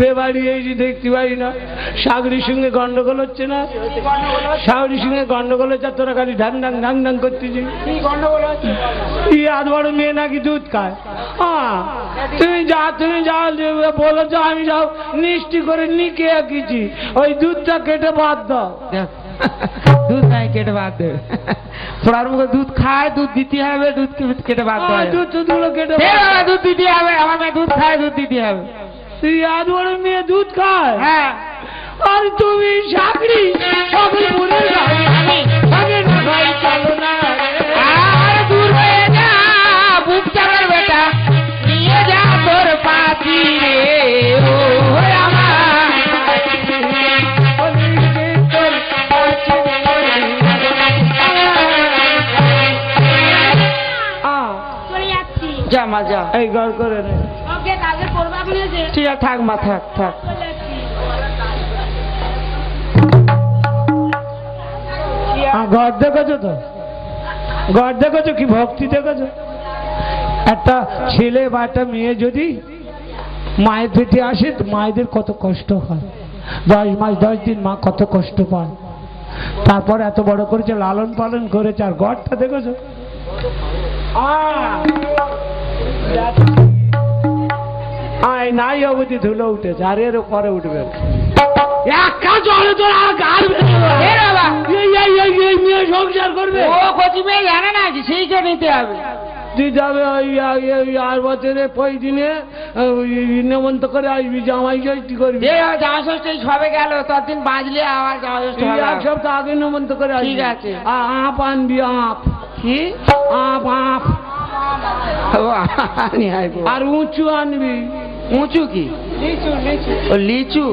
বে বাড়ি এসে দেখতে পাই না। সাগরির সঙ্গে গন্ডগোল হচ্ছে না? সাগরির সঙ্গে গন্ডগোল হচ্ছে তোরা খালি ঢাং ঢাং ঢাং ঢাং করতেছিস কি গন্ডগোল হচ্ছে এই আধ বড় মেয়ে নাকি দুধ খায়? হ্যাঁ তুমি যা তুমি যা বলেছ আমি যাও। মিষ্টি করে নিকে আঁকিছি ওই দুধটা কেটে বাদ দাও। দুধ নাই কেটে বাদ দেবে ফোড়ার মুখে দুধ খায় দুধ দিতে হবে দুধ কেটে বাদ দেবে দুধ কেটে দুধ দিতে হবে আমার মেয়ে দুধ খায় দুধ দিতে হবে। তুই আধ বড় মেয়ে দুধ খায়? হ্যাঁ। আর তুমি চাকরি সকল ভাই চলো না আর দূর হয়ে যা বুক চালার বেটা। নিয়ে যা তোর পাখি রে। ও আমার আহ, চলে যাচ্ছি। যা মা যা। এই গড় করে নে। ঠিক থাক মা, থাক থাক। ঘর দেখেছ তো? ঘর দেখেছ কি? ভক্তি দেখেছ? একটা ছেলে বা একটা মেয়ে যদি মায়ের পেটে আসে মায়েদের কত কষ্ট হয়। দশ মাস, দশ দিন মা কত কষ্ট পায়। তারপর এত বড় করেছে, লালন পালন করেছে, আর ঘরটা দেখেছ? আহ! আয় নাই অবধি ধুলো উঠেছে আর এর পরে উঠবে। একা জলে তোর আর গাল এই মেয়ে সংসার করবে। ও কচি মেয়ে জানে না যে সেইটা নিতে হবে। তুই যাবে ওই আর বছরে পই দিনে নেমন্ত করে আসবি জামাই ষষ্ঠী করবি। জামা ষষ্ঠী সবে গেল ততদিন বাজলে আবার জামা ষষ্ঠী। এক সপ্তাহ আগে নেমন্ত করে আসবি। ঠিক আছে। আ- আপ আনবি আপ। কি? Up up. আর উঁচু আনবি। উঁচু কি? ও লিচু।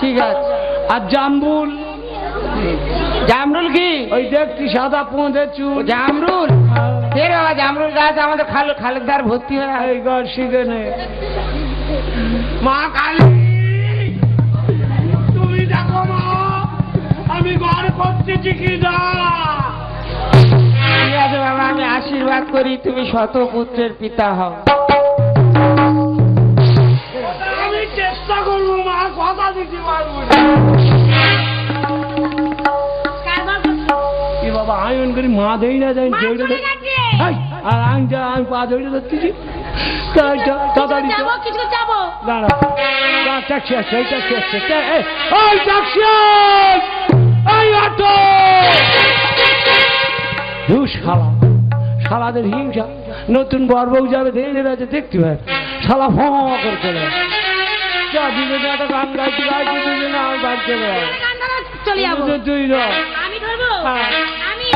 ঠিক আছে। আর জাম্বুল জামরুল কি? ওই দেখছি সাদা পোঁদে চুল। জামরুল? ফের বাবা জামরুল গাছ? আমাদের খাল খালের ধার ভর্তি হয়ে ঘর শিখে মা কালী! তুমি দেখো মা আমি ঘর করতেছি কি না ঠিক আছে বাবা আমি আশীর্বাদ করি তুমি শত পুত্রের পিতা হও। বাবা আয়ন করি মা দেই না যাই আর আমি যা আমি পা ধরে ধরতেছি তাড়াতাড়ি যা। যাব কিছু যাব দাঁড়া দাঁড়া, ট্যাক্সি আসছে এই ট্যাক্সি আসছে ওই ট্যাক্সি এই অটো! ধুস শালা শালাদের হিংসা। নতুন বর বউ যাবে আছে দেখতে পায় শালা ফ করে চলে যায়। যা দুজনে একটা গান গাইতে গাইতে দুজনে আমার বাড়ি চলে যাবে চলে যাব তুই- তুই ধর। আমি ধরবো হ্যাঁ। আমি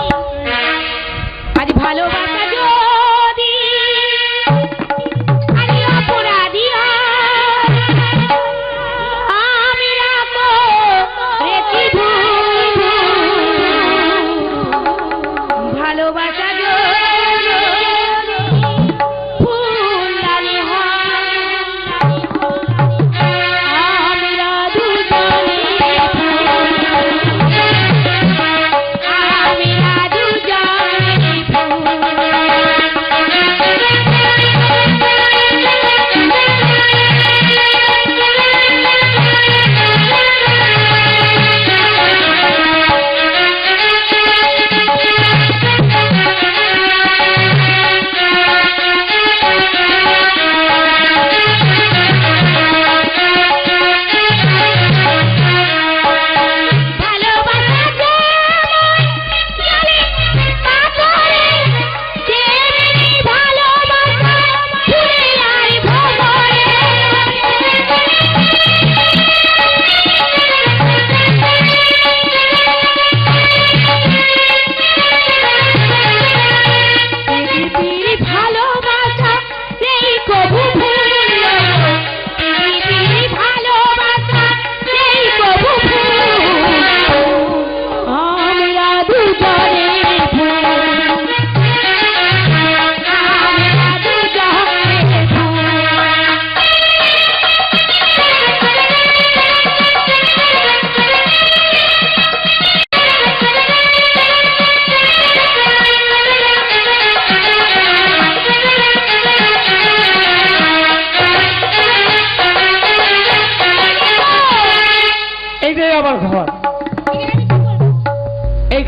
আজ ভালোবাসা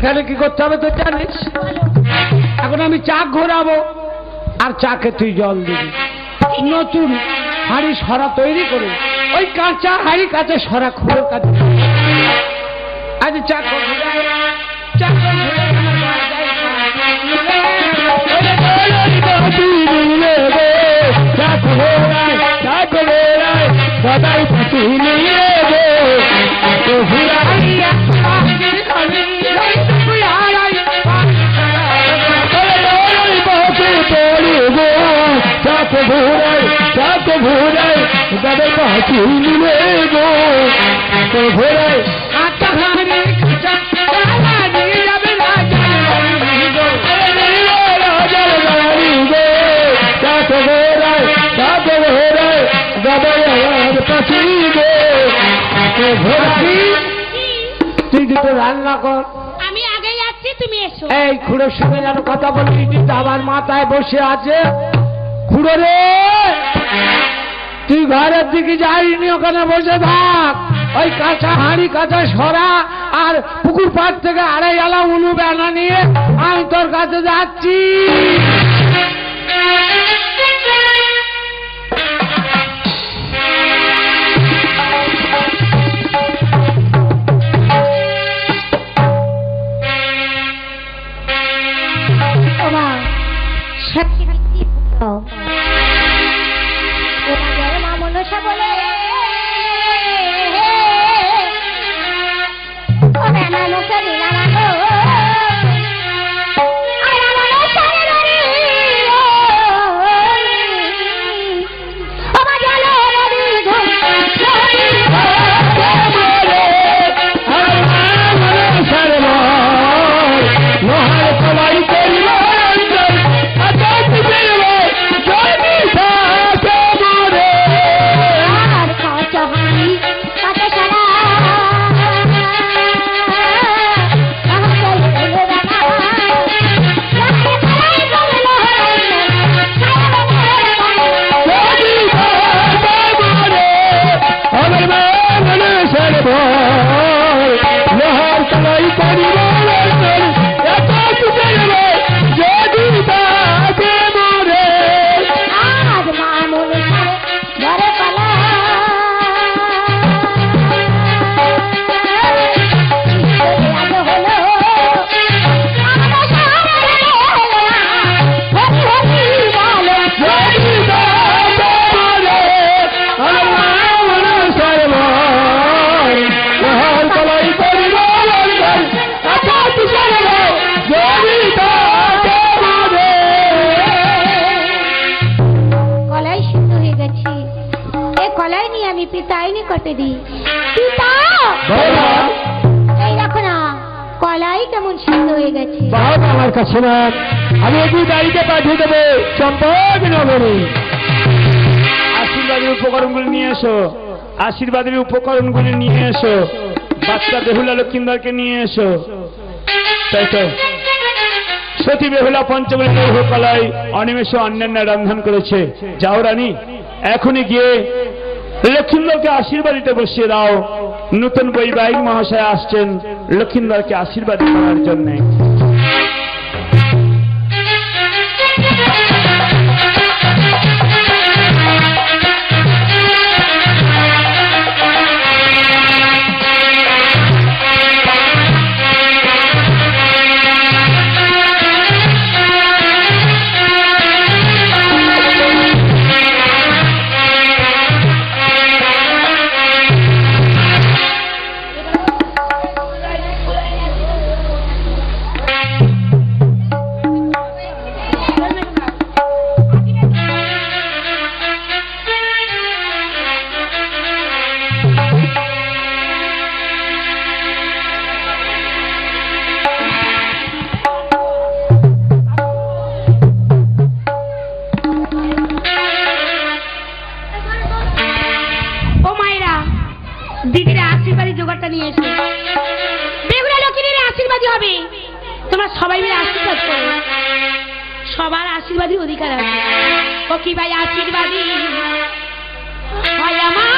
এইখানে কি করতে হবে তো জানিস? এখন আমি চা ঘোরাবো আর চাকে তুই জল দিবি। নতুন হাঁড়ি সরা তৈরি করে ওই কাঁচা হাঁড়ি কাঁচা সরা খুঁড়োর কাছে আজ চা কর ঘোরাই, চা তুই দুটো রান্না কর। আমি আগে যাচ্ছি তুমি এসো। এই খুড়োর সঙ্গে যেন কথা বলবি কিন্তু আমার মাথায় বসে আছে। খুড়ো রে! তুই ঘরের দিকে যাইনি, ওখানে বসে থাক। ওই কাঁচা হাঁড়ি, কাঁচা সরা আর পুকুর পাড় থেকে আড়াই আলা উলু বেলা নিয়ে আমি তোর কাছে যাচ্ছি। ওমা দিই। পিতা এই দেখো না কলাই কেমন সিদ্ধ হয়ে গেছে। বাবা আমার কাছে না। আমি বাড়িতে পাঠিয়ে দেবো। চম্পক নগরে। আশীর্বাদের উপকরণগুলি নিয়ে এসো। আশীর্বাদের উপকরণগুলি নিয়ে এসো। বাচ্চা বেহুলা লক্ষ্মীন্দরকে নিয়ে এসো। তাই তো। সতী বেহুলা পঞ্চমী কলায় অনিমেষ অন্যান্য রন্ধন করেছে। যাও রানী এখনই গিয়ে লক্ষ্মীন্দরকে আশীর্বাদিতে বসিয়ে দাও। নতুন বৈবাহিক মহাশয় আসছেন লক্ষ্মীন্দরকে আশীর্বাদ করার জন্য। কি ভাই আশীর্বাদী? হয় আমার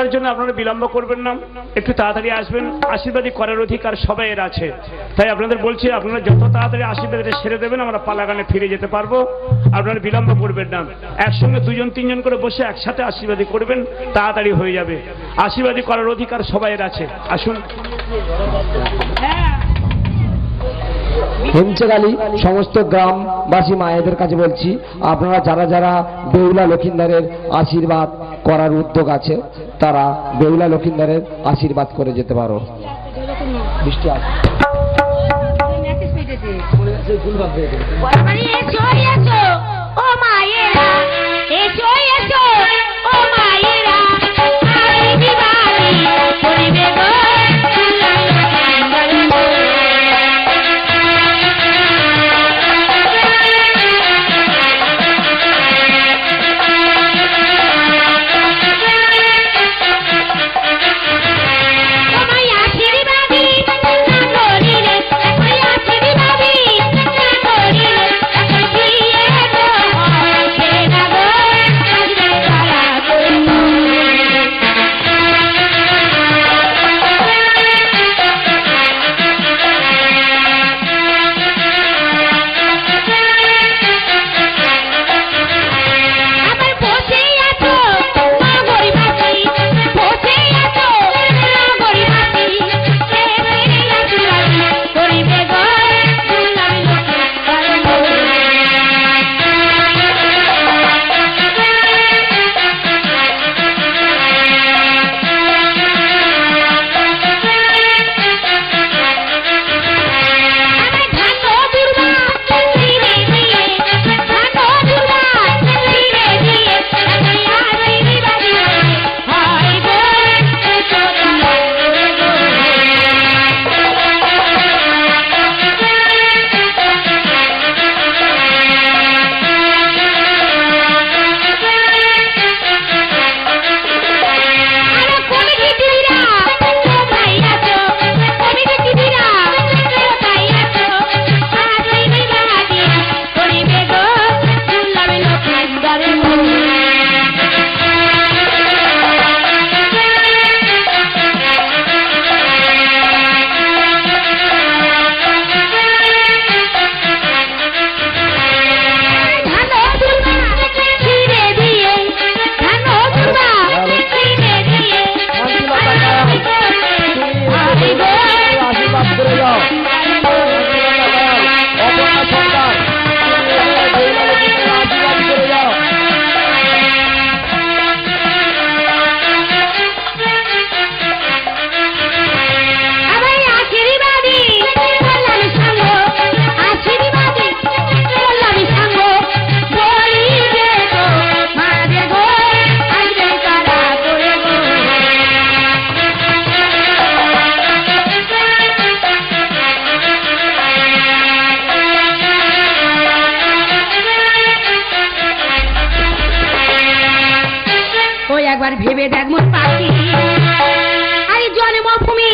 করার জন্য আপনারা বিলম্ব করবেন না। একটু তাড়াতাড়ি আসবেন। আশীর্বাদী করার অধিকার সবাই এর আছে। তাই আপনাদের বলছি, আপনারা যত তাড়াতাড়ি আশীর্বাদটা সেরে দেবেন, আমরা পালাগানে ফিরে যেতে পারব। আপনারা বিলম্ব করবেন না। একসঙ্গে দুজন, তিনজন করে বসে একসাথে আশীর্বাদী করবেন, তাড়াতাড়ি হয়ে যাবে। আশীর্বাদী করার অধিকার সবাই এর আছে। আসুন। হেমচেগালি সমস্ত গ্রামবাসী মায়েদের কাছে বলছি, আপনারা যারা যারা বেউলা, লক্ষিন্দারের আশীর্বাদ করার উদ্যোগ আছে তারা বেউলা লক্ষিন্দারের আশীর্বাদ করে যেতে পারো। বৃষ্টি আছে ও একবার ভেবে দেখ মোর পাখি। আরে জন্মভূমি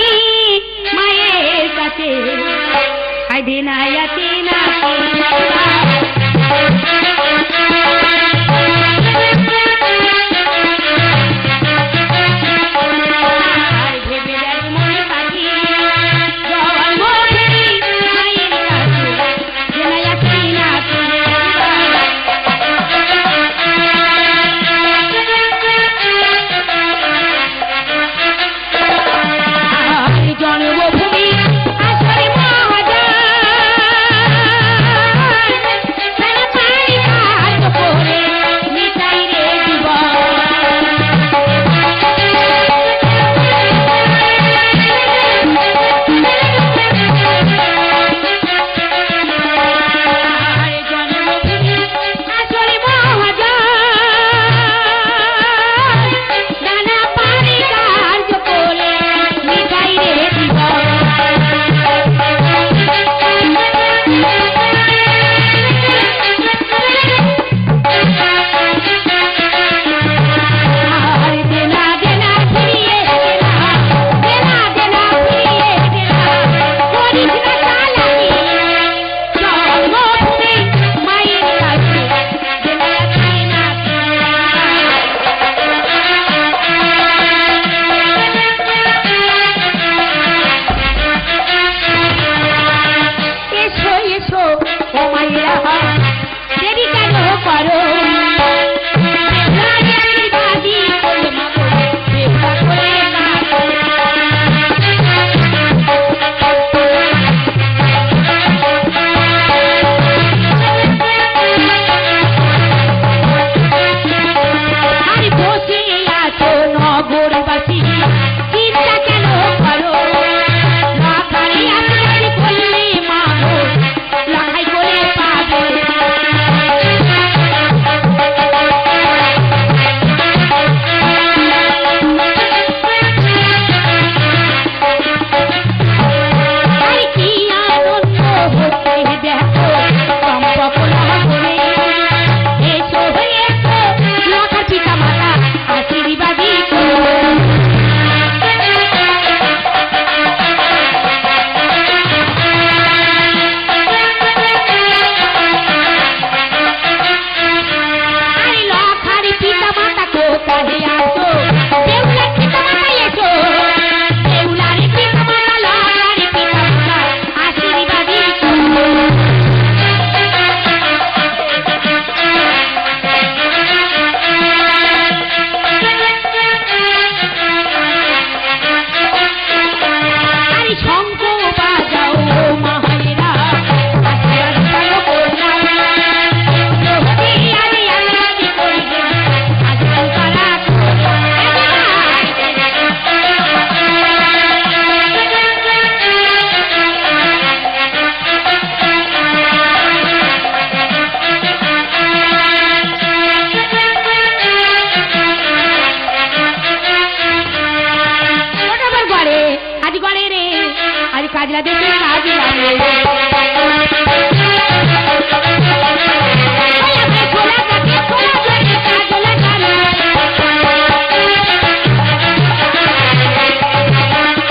মায়ের কাছে। আই দিন আয়াতি না।